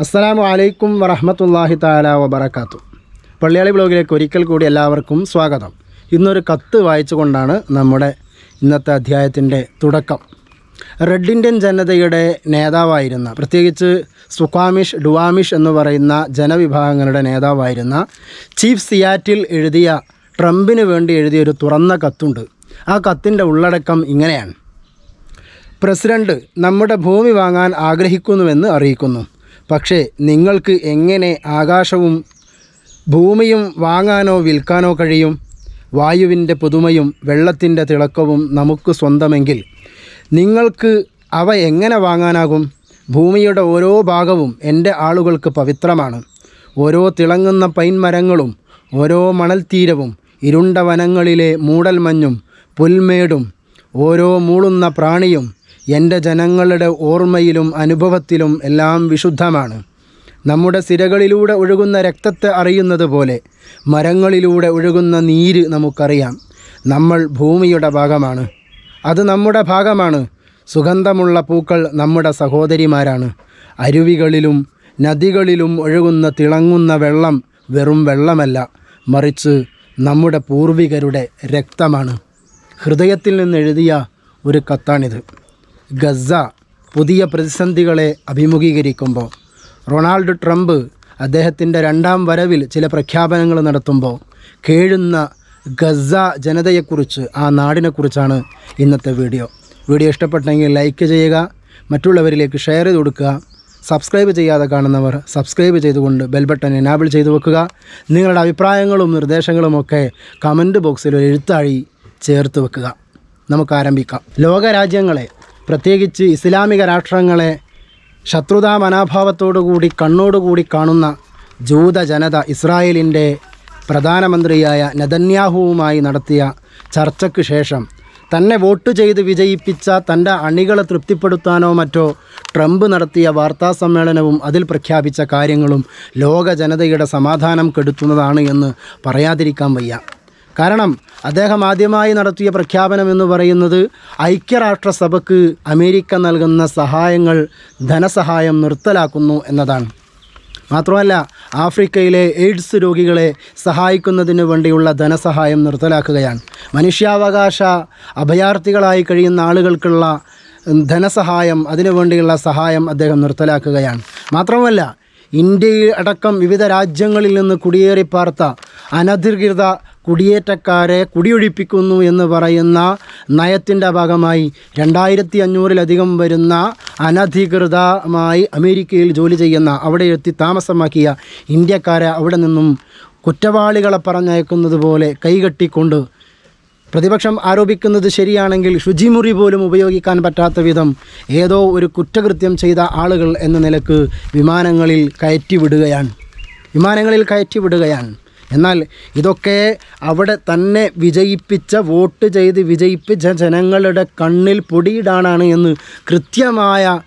അസ്സലാമു അലൈക്കും വറഹമത്തല്ലാഹി താല വബർക്കാത്തു പള്ളിയാളി ബ്ലോഗിലേക്ക് ഒരിക്കൽ കൂടി എല്ലാവർക്കും സ്വാഗതം. ഇന്നൊരു കത്ത് വായിച്ചുകൊണ്ടാണ് നമ്മുടെ ഇന്നത്തെ അധ്യായത്തിന്റെ തുടക്കം. റെഡ് ഇന്ത്യൻ ജനതയുടെ നേതാവായിരുന്ന പ്രത്യേകിച്ച് സുഖാമിഷ് ഡുവാമിഷ് എന്ന് പറയുന്ന ജനവിഭാഗങ്ങളുടെ നേതാവായിരുന്ന ചീഫ് സിയാറ്റിൽ എഴുതിയ ട്രംപിന് വേണ്ടി എഴുതിയ ഒരു തുറന്ന കത്തുണ്ട്. ആ കത്തിന്റെ ഉള്ളടക്കം ഇങ്ങനെയാണ്. പ്രസിഡന്റ് നമ്മുടെ ഭൂമി വാങ്ങാൻ ആഗ്രഹിക്കുന്നുവെന്ന് അറിയിക്കുന്നു. പക്ഷേ നിങ്ങൾക്ക് എങ്ങനെ ആകാശവും ഭൂമിയും വാങ്ങാനോ വിൽക്കാനോ കഴിയും? വായുവിന്റെ പുതുമയും വെള്ളത്തിന്റെ തിളക്കവും നമുക്ക് സ്വന്തമെങ്കിൽ നിങ്ങൾക്ക് അവ എങ്ങനെ വാങ്ങാനാകും? ഭൂമിയുടെ ഓരോ ഭാഗവും എന്റെ ആളുകൾക്ക് പവിത്രമാണ്. ഓരോ തിളങ്ങുന്ന പൈൻ മരങ്ങളും ഓരോ മണൽത്തീരവും ഇരുണ്ട വനങ്ങളിലെ മൂടൽമഞ്ഞും പുൽമേടും ഓരോ മൂളുന്ന പ്രാണിയും എന്റെ ജനങ്ങളുടെ ഓർമ്മയിലും അനുഭവത്തിലും എല്ലാം വിശുദ്ധമാണ്. നമ്മുടെ സിരകളിലൂടെ ഒഴുകുന്ന രക്തത്തെ അറിയുന്നത് പോലെ മരങ്ങളിലൂടെ ഒഴുകുന്ന നീര് നമുക്കറിയാം. നമ്മൾ ഭൂമിയുടെ ഭാഗമാണ്. അത് നമ്മുടെ ഭാഗമാണ്. സുഗന്ധമുള്ള പൂക്കൾ നമ്മുടെ സഹോദരിമാരാണ്. അരുവികളിലും നദികളിലും ഒഴുകുന്ന തിളങ്ങുന്ന വെള്ളം വെറും വെള്ളമല്ല മറിച്ച് നമ്മുടെ പൂർവികരുടെ രക്തമാണ്. ഹൃദയത്തിൽ നിന്ന് എഴുതിയ ഒരു കത്താണിത്. ഗസ പുതിയ പ്രതിസന്ധികളെ അഭിമുഖീകരിക്കുമ്പോൾ റൊണാൾഡ് ട്രംപ് അദ്ദേഹത്തിന്റെ രണ്ടാം വരവിൽ ചില പ്രഖ്യാപനങ്ങൾ നടത്തുമ്പോൾ കേഴുന്ന ഗസ ജനതയെക്കുറിച്ച് ആ നാടിനെക്കുറിച്ചാണ് ഇന്നത്തെ വീഡിയോ. വീഡിയോ ഇഷ്ടപ്പെട്ടെങ്കിൽ ലൈക്ക് ചെയ്യുക മറ്റുള്ളവരിലേക്ക് ഷെയർ ചെയ്ത് കൊടുക്കുക. സബ്സ്ക്രൈബ് ചെയ്യാതെ കാണുന്നവർ സബ്സ്ക്രൈബ് ചെയ്തുകൊണ്ട് ബെൽ ബട്ടൺ എനാബിൾ ചെയ്തു വെക്കുക. നിങ്ങളുടെ അഭിപ്രായങ്ങളും നിർദ്ദേശങ്ങളും ഒക്കെ കമന്റ് ബോക്സിൽ ഒരു എഴുത്താഴി ചേർത്ത് വെക്കുക. നമുക്ക് ആരംഭിക്കാം. ലോകരാജ്യങ്ങളെ പ്രത്യേകിച്ച് ഇസ്ലാമിക രാഷ്ട്രങ്ങളെ ശത്രുതാ മനോഭാവത്തോടുകൂടി കണ്ണോടുകൂടി കാണുന്ന ജൂത ജനത ഇസ്രായേലിന്റെ പ്രധാനമന്ത്രിയായ നെതന്യാഹുവുമായി നടത്തിയ ചർച്ചയ്ക്ക് ശേഷം തന്നെ വോട്ട് ചെയ്ത് വിജയിപ്പിച്ച തന്റെ അണികളെ തൃപ്തിപ്പെടുത്താനോ മറ്റോ ട്രംപ് നടത്തിയ വാർത്താ സമ്മേളനവും അതിൽ പ്രഖ്യാപിച്ച കാര്യങ്ങളും ലോക ജനതയുടെ സമാധാനം കെടുത്തുന്നതാണ് എന്ന് പറയാതിരിക്കാൻ വയ്യ. കാരണം അദ്ദേഹം ആദ്യമായി നടത്തിയ പ്രഖ്യാപനം എന്ന് പറയുന്നത് ഐക്യരാഷ്ട്രസഭയ്ക്ക് അമേരിക്ക നൽകുന്ന സഹായങ്ങൾ ധനസഹായം നിർത്തലാക്കുന്നു എന്നതാണ്. മാത്രമല്ല ആഫ്രിക്കയിലെ എയ്ഡ്സ് രോഗികളെ സഹായിക്കുന്നതിന് വേണ്ടിയുള്ള ധനസഹായം നിർത്തലാക്കുകയാണ്. മനുഷ്യാവകാശ അഭയാർത്ഥികളായി കഴിയുന്ന ആളുകൾക്കുള്ള ധനസഹായം അതിനുവേണ്ടിയുള്ള സഹായം അദ്ദേഹം നിർത്തലാക്കുകയാണ്. മാത്രമല്ല ഇന്ത്യയിൽ അടക്കം വിവിധ രാജ്യങ്ങളിൽ നിന്ന് കുടിയേറി പാർത്ത അനധികൃത കുടിയേറ്റക്കാരെ കുടിയൊഴിപ്പിക്കുന്നു എന്ന് പറയുന്ന നയത്തിന്റെ ഭാഗമായി രണ്ടായിരത്തി അഞ്ഞൂറിലധികം വരുന്ന അനധികൃതമായി അമേരിക്കയിൽ ജോലി ചെയ്യുന്ന അവിടെ എത്തി താമസമാക്കിയ ഇന്ത്യക്കാരെ അവിടെ നിന്നും കുറ്റവാളികളെ പറഞ്ഞയക്കുന്നത് പോലെ കൈകെട്ടിക്കൊണ്ട് പ്രതിപക്ഷം ആരോപിക്കുന്നത് ശരിയാണെങ്കിൽ ശുചിമുറി പോലും ഉപയോഗിക്കാൻ പറ്റാത്ത വിധം ഏതോ ഒരു കുറ്റകൃത്യം ചെയ്ത ആളുകൾ എന്ന നിലയ്ക്ക് വിമാനങ്ങളിൽ കയറ്റിവിടുകയാണ്. വിമാനങ്ങളിൽ കയറ്റിവിടുകയാണ്. എന്നാൽ ഇതൊക്കെ അവിടെ തന്നെ വിജയിപ്പിച്ച വോട്ട് ചെയ്ത് വിജയിപ്പിച്ച ജനങ്ങളുടെ കണ്ണിൽ പൊടിയിടാനാണ് എന്ന് കൃത്യമായ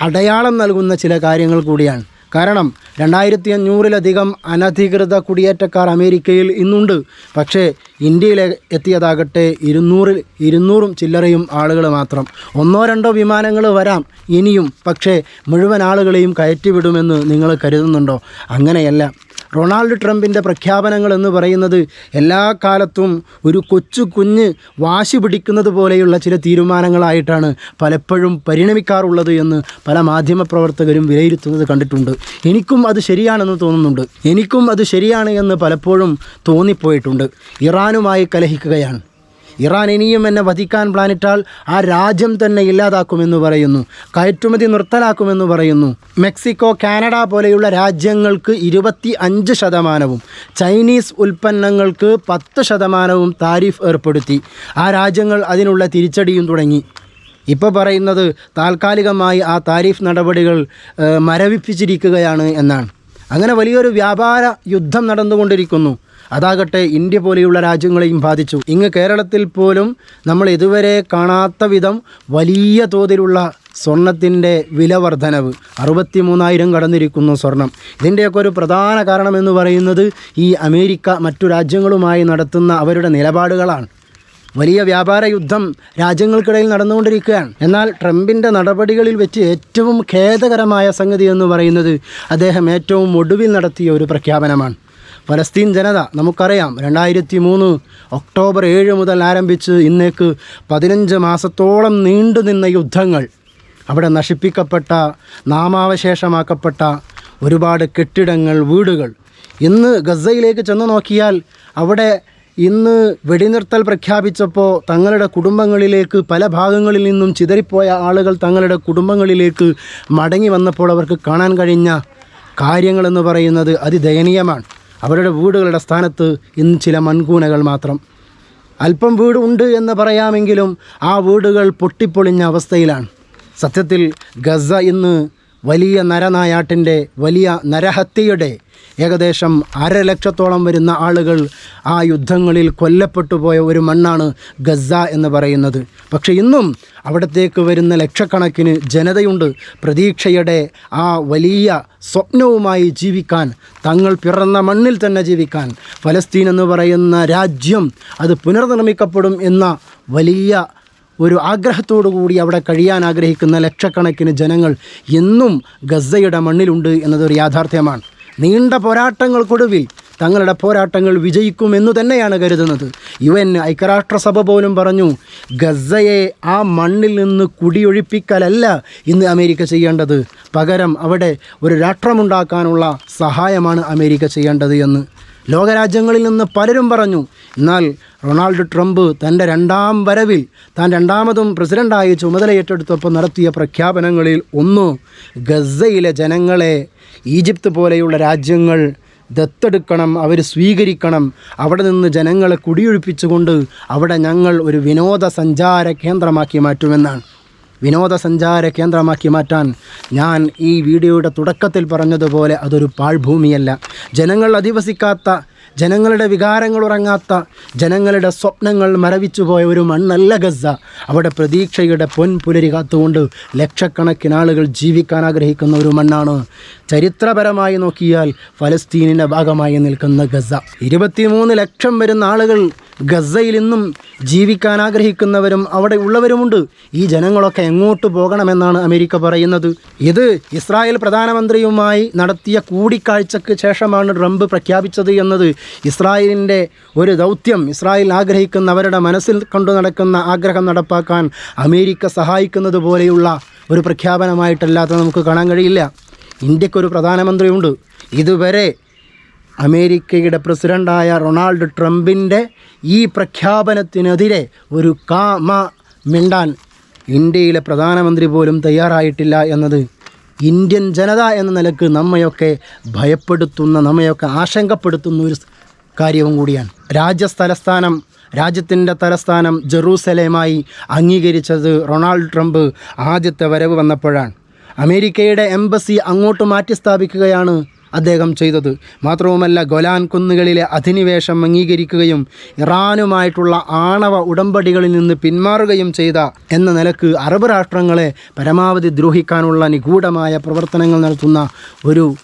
അടയാളം നൽകുന്ന ചില കാര്യങ്ങൾ കൂടിയാണ്. കാരണം രണ്ടായിരത്തി അഞ്ഞൂറിലധികം അനധികൃത കുടിയേറ്റക്കാർ അമേരിക്കയിൽ ഇന്നുണ്ട്. പക്ഷേ ഇന്ത്യയിൽ എത്തിയതാകട്ടെ ഇരുന്നൂറിൽ ഇരുന്നൂറും ചില്ലറയും ആളുകൾ മാത്രം. ഒന്നോ രണ്ടോ വിമാനങ്ങൾ വരാം ഇനിയും. പക്ഷേ മുഴുവൻ ആളുകളെയും കയറ്റിവിടുമെന്ന് നിങ്ങൾ കരുതുന്നുണ്ടോ? അങ്ങനെയല്ല. റൊണാൾഡ് ട്രംപിന്റെ പ്രഖ്യാപനങ്ങൾ എന്ന് പറയുന്നത് എല്ലാ കാലത്തും ഒരു കൊച്ചു കുഞ്ഞ് വാശി പിടിക്കുന്നത് പോലെയുള്ള ചില തീരുമാനങ്ങളായിട്ടാണ് പലപ്പോഴും പരിണമിക്കാറുള്ളത് എന്ന് പല മാധ്യമപ്രവർത്തകരും വിലയിരുത്തുന്നത് കണ്ടിട്ടുണ്ട്. എനിക്കും അത് ശരിയാണെന്ന് തോന്നുന്നുണ്ട്. എനിക്കും അത് ശരിയാണ് എന്ന് പലപ്പോഴും തോന്നിപ്പോയിട്ടുണ്ട്. ഇറാനുമായി കലഹിക്കുകയാണ്. ഇറാൻ ഇനിയും എന്നെ വധിക്കാൻ പ്ലാനിട്ടാൽ ആ രാജ്യം തന്നെ ഇല്ലാതാക്കുമെന്ന് പറയുന്നു. കയറ്റുമതി നിർത്തലാക്കുമെന്ന് പറയുന്നു. മെക്സിക്കോ കാനഡ പോലെയുള്ള രാജ്യങ്ങൾക്ക് ഇരുപത്തി അഞ്ച് ശതമാനവും ചൈനീസ് ഉൽപ്പന്നങ്ങൾക്ക് പത്ത് ശതമാനവും താരിഫ് ഏർപ്പെടുത്തി. ആ രാജ്യങ്ങൾ അതിനുള്ള തിരിച്ചടിയും തുടങ്ങി. ഇപ്പോൾ പറയുന്നത് താൽക്കാലികമായി ആ താരിഫ് നടപടികൾ മരവിപ്പിച്ചിരിക്കുകയാണ് എന്നാണ്. അങ്ങനെ വലിയൊരു വ്യാപാര യുദ്ധം നടന്നുകൊണ്ടിരിക്കുന്നു. അതാകട്ടെ ഇന്ത്യ പോലെയുള്ള രാജ്യങ്ങളെയും ബാധിച്ചു. ഇങ്ങ് കേരളത്തിൽ പോലും നമ്മൾ ഇതുവരെ കാണാത്ത വിധം വലിയ തോതിലുള്ള സ്വർണത്തിന്റെ വില വർധനവ് അറുപത്തി മൂന്നായിരം കടന്നിരിക്കുന്നു സ്വർണം. ഇതിന്റെയൊക്കെ ഒരു പ്രധാന കാരണം എന്ന് പറയുന്നത് ഈ അമേരിക്ക മറ്റു രാജ്യങ്ങളുമായി നടത്തുന്ന അവരുടെ നിലപാടുകളാണ്. വലിയ വ്യാപാര യുദ്ധം രാജ്യങ്ങൾക്കിടയിൽ നടന്നുകൊണ്ടിരിക്കുകയാണ്. എന്നാൽ ട്രംപിന്റെ നടപടികളിൽ വെച്ച് ഏറ്റവും ഖേദകരമായ സംഗതി എന്ന് പറയുന്നത് അദ്ദേഹം ഏറ്റവും ഒടുവിൽ നടത്തിയ ഒരു പ്രഖ്യാപനമാണ്. ഫലസ്തീൻ ജനത നമുക്കറിയാം രണ്ടായിരത്തി മൂന്ന് ഒക്ടോബർ ഏഴ് മുതൽ ആരംഭിച്ച് ഇന്നേക്ക് പതിനഞ്ച് മാസത്തോളം നീണ്ടുനിന്ന യുദ്ധങ്ങൾ. അവിടെ നശിപ്പിക്കപ്പെട്ട നാമാവശേഷമാക്കപ്പെട്ട ഒരുപാട് കെട്ടിടങ്ങൾ വീടുകൾ. ഇന്ന് ഗസയിലേക്ക് ചെന്ന് നോക്കിയാൽ അവിടെ ഇന്ന് വെടിനിർത്തൽ പ്രഖ്യാപിച്ചപ്പോൾ തങ്ങളുടെ കുടുംബങ്ങളിലേക്ക് പല ഭാഗങ്ങളിൽ നിന്നും ചിതറിപ്പോയ ആളുകൾ തങ്ങളുടെ കുടുംബങ്ങളിലേക്ക് മടങ്ങി വന്നപ്പോൾ അവർക്ക് കാണാൻ കഴിഞ്ഞ കാര്യങ്ങളെന്ന് പറയുന്നത് അതിദയനീയമാണ്. അവരുടെ വീടുകളുടെ സ്ഥാനത്ത് ഇന്ന് ചില മൺകൂനകൾ മാത്രം. അല്പം വീടുണ്ട് എന്ന് പറയാമെങ്കിലും ആ വീടുകൾ പൊട്ടിപ്പൊളിഞ്ഞ അവസ്ഥയിലാണ്. സത്യത്തിൽ ഗസ ഇന്ന് വലിയ നരനായാട്ടിന്റെ വലിയ നരഹത്യയുടെ ഏകദേശം അരലക്ഷത്തോളം വരുന്ന ആളുകൾ ആ യുദ്ധങ്ങളിൽ കൊല്ലപ്പെട്ടു പോയ ഒരു മണ്ണാണ് ഗസ എന്ന് പറയുന്നത്. പക്ഷേ ഇന്നും അവിടത്തേക്ക് വരുന്ന ലക്ഷക്കണക്കിന് ജനതയുണ്ട്. പ്രതീക്ഷയുടെ ആ വലിയ സ്വപ്നവുമായി ജീവിക്കാൻ തങ്ങൾ പിറന്ന മണ്ണിൽ തന്നെ ജീവിക്കാൻ ഫലസ്തീൻ എന്ന് പറയുന്ന രാജ്യം അത് പുനർനിർമ്മിക്കപ്പെടും എന്ന വലിയ ഒരു ആഗ്രഹത്തോടു കൂടി അവിടെ കഴിയാൻ ആഗ്രഹിക്കുന്ന ലക്ഷക്കണക്കിന് ജനങ്ങൾ എന്നും ഗസയുടെ മണ്ണിലുണ്ട് എന്നതൊരു യാഥാർത്ഥ്യമാണ്. നീണ്ട പോരാട്ടങ്ങൾക്കൊടുവിൽ തങ്ങളുടെ പോരാട്ടങ്ങൾ വിജയിക്കുമെന്നു തന്നെയാണ് കരുതുന്നത്. യു എൻ ഐക്യരാഷ്ട്രസഭ പോലും പറഞ്ഞു ഗസയെ ആ മണ്ണിൽ നിന്ന് കുടിയൊഴിപ്പിക്കലല്ല ഇന്ന് അമേരിക്ക ചെയ്യേണ്ടത്. പകരം അവിടെ ഒരു രാഷ്ട്രമുണ്ടാക്കാനുള്ള സഹായമാണ് അമേരിക്ക ചെയ്യേണ്ടത് എന്ന്. ലോകരാജ്യങ്ങളിൽ നിന്ന് പലരും പറഞ്ഞു എന്നാൽ റൊണാൾഡ് ട്രംപ് തന്റെ രണ്ടാം വരവിൽ താൻ രണ്ടാമതും പ്രസിഡന്റായി ചുമതലയേറ്റെടുത്തപ്പോൾ നടത്തിയ പ്രഖ്യാപനങ്ങളിൽ ഒന്ന് ഗസയിലെ ജനങ്ങളെ ഈജിപ്ത് പോലെയുള്ള രാജ്യങ്ങൾ ദത്തെടുക്കണം അവർ സ്വീകരിക്കണം. അവിടെ നിന്ന് ജനങ്ങളെ കുടിയൊഴിപ്പിച്ചുകൊണ്ട് അവിടെ ഞങ്ങൾ ഒരു വിനോദസഞ്ചാര കേന്ദ്രമാക്കി മാറ്റുമെന്നാണ്. വിനോദസഞ്ചാര കേന്ദ്രമാക്കി മാറ്റാൻ ഞാൻ ഈ വീഡിയോയുടെ തുടക്കത്തിൽ പറഞ്ഞതുപോലെ അതൊരു പാഴ്ഭൂമിയല്ല. ജനങ്ങൾ അധിവസിക്കാത്ത ജനങ്ങളുടെ വികാരങ്ങൾ ഉറങ്ങാത്ത ജനങ്ങളുടെ സ്വപ്നങ്ങൾ മരവിച്ചു പോയ ഒരു മണ്ണല്ല ഗസ അവിടെ പ്രതീക്ഷയുടെ പൊൻപുലരി കാത്തുകൊണ്ട് ലക്ഷക്കണക്കിന് ആളുകൾ ജീവിക്കാൻ ആഗ്രഹിക്കുന്ന ഒരു മണ്ണാണ്. ചരിത്രപരമായി നോക്കിയാൽ ഫലസ്തീനിന്റെ ഭാഗമായി നിൽക്കുന്ന ഗസ ഇരുപത്തിമൂന്ന് ലക്ഷം വരുന്ന ആളുകൾ ഗസയിൽ ഇന്നും ജീവിക്കാൻ ആഗ്രഹിക്കുന്നവരും അവിടെ ഉള്ളവരുമുണ്ട്. ഈ ജനങ്ങളൊക്കെ എങ്ങോട്ട് പോകണമെന്നാണ് അമേരിക്ക പറയുന്നത്. ഇത് ഇസ്രായേൽ പ്രധാനമന്ത്രിയുമായി നടത്തിയ കൂടിക്കാഴ്ചക്ക് ശേഷമാണ് ട്രംപ് പ്രഖ്യാപിച്ചത് എന്നത്. ഇസ്രായേലിന്റെ ഒരു ദൗത്യം ഇസ്രായേൽ ആഗ്രഹിക്കുന്നവരുടെ മനസ്സിൽ കൊണ്ടു നടക്കുന്ന ആഗ്രഹം നടപ്പാക്കാൻ അമേരിക്ക സഹായിക്കുന്നത് പോലെയുള്ള ഒരു പ്രഖ്യാപനമായിട്ടല്ലാത്ത നമുക്ക് കാണാൻ കഴിയില്ല. ഇന്ത്യക്കൊരു പ്രധാനമന്ത്രിയുണ്ട്. ഇതുവരെ അമേരിക്കയുടെ പ്രസിഡന്റായ റൊണാൾഡ് ട്രംപിന്റെ ഈ പ്രഖ്യാപനത്തിനെതിരെ ഒരു കാമ മിണ്ടാൻ ഇന്ത്യയിലെ പ്രധാനമന്ത്രി പോലും തയ്യാറായിട്ടില്ല എന്നത് ഇന്ത്യൻ ജനത എന്ന നിലയ്ക്ക് നമ്മയൊക്കെ ഭയപ്പെടുത്തുന്ന നമ്മയൊക്കെ ആശങ്കപ്പെടുത്തുന്ന ഒരു കാര്യവും കൂടിയാണ്. രാജ്യസ്ഥലസ്ഥാനം രാജ്യത്തിന്റെ തലസ്ഥാനം ജെറൂസലേമായി അംഗീകരിച്ചത് റൊണാൾഡ് ട്രംപ് ആദ്യത്തെ വരവ് വന്നപ്പോഴാണ്. അമേരിക്കയുടെ എംബസി അങ്ങോട്ട് മാറ്റി സ്ഥാപിക്കുകയാണ് അദ്ദേഹം ചെയ്തത്. മാത്രവുമല്ല ഗൊലാൻ കുന്നുകളിലെ അധിനിവേശം അംഗീകരിക്കുകയും ഇറാനുമായിട്ടുള്ള ആണവ ഉടമ്പടികളിൽ നിന്ന് പിന്മാറുകയും ചെയ്ത എന്ന നിലയ്ക്ക് അറബ് രാഷ്ട്രങ്ങളെ പരമാവധി ദ്രോഹിക്കാനുള്ള നിഗൂഢമായ പ്രവർത്തനങ്ങൾ നടത്തുന്ന ഒരു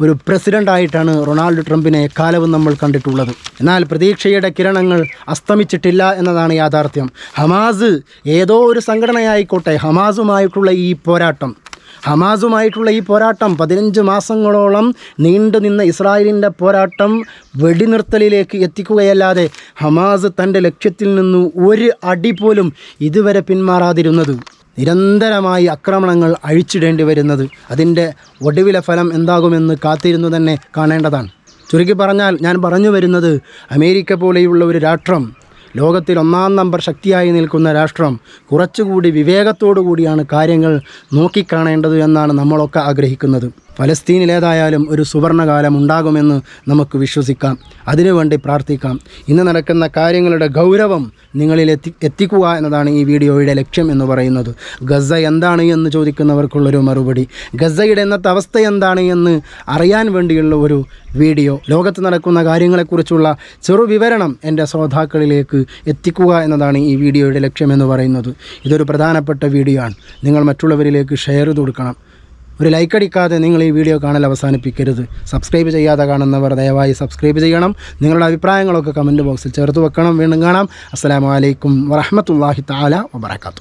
ഒരു പ്രസിഡന്റായിട്ടാണ് റൊണാൾഡ് ട്രംപിനെ എക്കാലവും നമ്മൾ കണ്ടിട്ടുള്ളത്. എന്നാൽ പ്രതീക്ഷയുടെ കിരണങ്ങൾ അസ്തമിച്ചിട്ടില്ല എന്നതാണ് യാഥാർത്ഥ്യം. ഹമാസ് ഏതോ ഒരു സംഘടനയായിക്കോട്ടെ ഹമാസുമായിട്ടുള്ള ഈ പോരാട്ടം. ഹമാസുമായിട്ടുള്ള ഈ പോരാട്ടം പതിനഞ്ച് മാസങ്ങളോളം നീണ്ടു നിന്ന ഇസ്രായേലിന്റെ പോരാട്ടം വെടിനിർത്തലിലേക്ക് എത്തിക്കുകയല്ലാതെ ഹമാസ് തന്റെ ലക്ഷ്യത്തിൽ നിന്ന് ഒരു അടി പോലും ഇതുവരെ പിന്മാറാതിരുന്നത്. നിരന്തരമായി ആക്രമണങ്ങൾ അഴിച്ചിടേണ്ടി വരുന്നത്. അതിന്റെ ഒടുവിലെ ഫലം എന്താകുമെന്ന് കാത്തിരുന്നു തന്നെ കാണേണ്ടതാണ്. ചുരുക്കി പറഞ്ഞാൽ ഞാൻ പറഞ്ഞു വരുന്നത് അമേരിക്ക പോലെയുള്ള ഒരു രാഷ്ട്രം ലോകത്തിൽ ഒന്നാം നമ്പർ ശക്തിയായി നിൽക്കുന്ന രാഷ്ട്രം കുറച്ചുകൂടി വിവേകത്തോടു കൂടിയാണ് കാര്യങ്ങൾ നോക്കിക്കാണേണ്ടത് എന്നാണ് നമ്മളൊക്കെ ആഗ്രഹിക്കുന്നത്. ഫലസ്തീനിലേതായാലും ഒരു സുവർണകാലം ഉണ്ടാകുമെന്ന് നമുക്ക് വിശ്വസിക്കാം. അതിനുവേണ്ടി പ്രാർത്ഥിക്കാം. ഇന്ന് നടക്കുന്ന കാര്യങ്ങളുടെ ഗൗരവം നിങ്ങളിൽ എത്തി എത്തിക്കുക എന്നതാണ് ഈ വീഡിയോയുടെ ലക്ഷ്യം എന്ന് പറയുന്നത്. ഗസ എന്താണ് എന്ന് ചോദിക്കുന്നവർക്കുള്ളൊരു മറുപടി. ഗസയുടെ ഇന്നത്തെ അവസ്ഥ എന്താണ് എന്ന് അറിയാൻ വേണ്ടിയുള്ള ഒരു വീഡിയോ. ലോകത്ത് നടക്കുന്ന കാര്യങ്ങളെക്കുറിച്ചുള്ള ചെറു വിവരണം എന്റെ ശ്രോതാക്കളിലേക്ക് എത്തിക്കുക എന്നതാണ് ഈ വീഡിയോയുടെ ലക്ഷ്യമെന്ന് പറയുന്നത്. ഇതൊരു പ്രധാനപ്പെട്ട വീഡിയോ ആണ്. നിങ്ങൾ മറ്റുള്ളവരിലേക്ക് ഷെയർ ചെയ്ത് കൊടുക്കണം. ഒരു ലൈക്ക് അടിക്കാതെ നിങ്ങൾ ഈ വീഡിയോ കാണൽ അവസാനിപ്പിക്കരുത്. സബ്സ്ക്രൈബ് ചെയ്യാതെ കാണുന്നവർ ദയവായി സബ്സ്ക്രൈബ് ചെയ്യണം. നിങ്ങളുടെ അഭിപ്രായങ്ങളൊക്കെ കമന്റ് ബോക്സിൽ ചേർത്ത് വെക്കണം. വീണ്ടും കാണാം. അസ്സലാമു അലൈക്കും വറഹ്മത്തുള്ളാഹി താല വബറകാതുഹു.